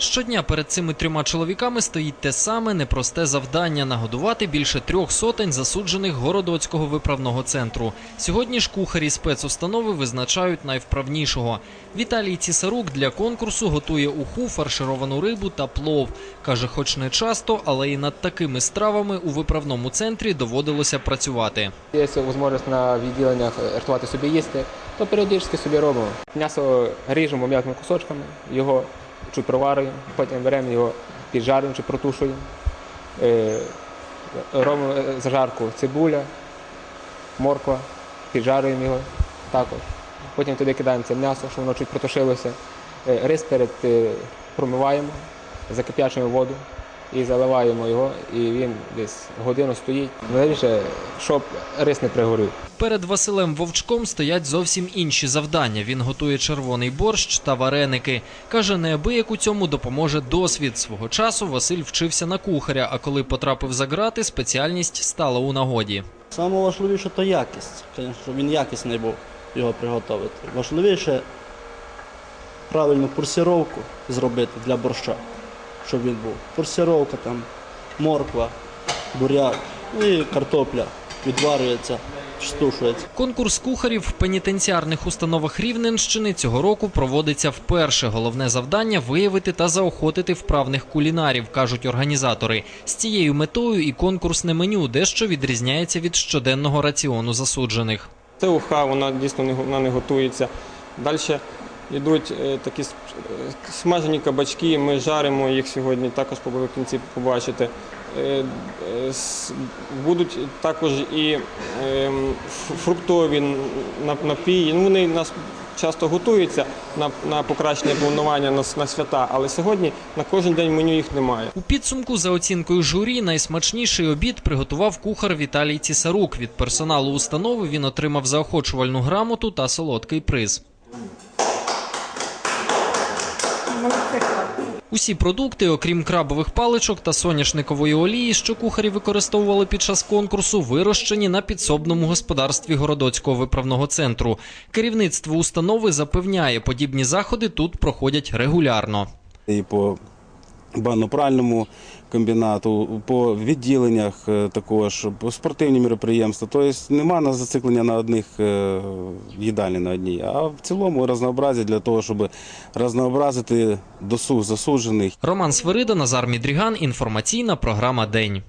Щодня перед цими трьома чоловіками стоїть те саме непросте завдання нагодувати більше трьох сотень засуджених городоцького виправного центру. Сьогодні ж кухарі спецустанови визначають найвправнішого. Віталій Цісарук для конкурсу готує уху, фаршировану рибу та плов. каже, хоч не часто, але і над такими стравами у виправному центрі доводилося працювати. Є можливість на відділеннях рятувати собі їсти, то періодично собі робимо. М'ясо ріжемо м'якими кусочками, його чуть проварюємо, потім беремо його піджарюємо чи протушуємо. Е, Робимо е, зажарку цибуля, морква, піджарюємо його також. Потім туди кидаємо це м'ясо, щоб воно чуть протушилося. Е, Рис перед промиваємо, закип'ячуємо воду і заливаємо його, і він десь годину стоїть. Найбільше, щоб рис не пригорів. Перед Василем Вовчком стоять зовсім інші завдання. Він готує червоний борщ та вареники. Каже, неабияк у цьому допоможе досвід. Свого часу Василь вчився на кухаря, а коли потрапив за грати, спеціальність стала у нагоді. Саме важливіше то якість. Звісно, щоб він якісний був його приготувати. Важливіше правильну форсировку зробити для борща, щоб він був. Форсировка там, морква, буряк ну і картопля відварюється, штушується. Конкурс кухарів в пенітенціарних установах Рівненщини цього року проводиться вперше. Головне завдання виявити та заохотити вправних кулінарів, кажуть організатори. З цією метою і конкурсне меню дещо відрізняється від щоденного раціону засуджених. Це уха, вона дійсно не, вона не готується. Далі йдуть е, такі е, смажені кабачки, ми жаримо їх сьогодні, також в кінці побачите. Е, Будуть також і ем, фруктові напії. Ну, вони у нас часто готуються на, покращення планування на свята, але сьогодні на кожен день меню їх немає. У підсумку, за оцінкою журі, найсмачніший обід приготував кухар Віталій Цісарук. Від персоналу установи він отримав заохочувальну грамоту та солодкий приз. Усі продукти, окрім крабових паличок та соняшникової олії, що кухарі використовували під час конкурсу, вирощені на підсобному господарстві Городоцького виправного центру. Керівництво установи запевняє, подібні заходи тут проходять регулярно. і по банно-пральному комбінату, по відділеннях е, також, по спортивні мероприємства. Тобто нема на зациклення на одних е, їдальні на одній, а в цілому разнообразі для того, щоб разнообразити досуг засуджених. Роман Свирида, Назар Мідріган. Інформаційна програма День.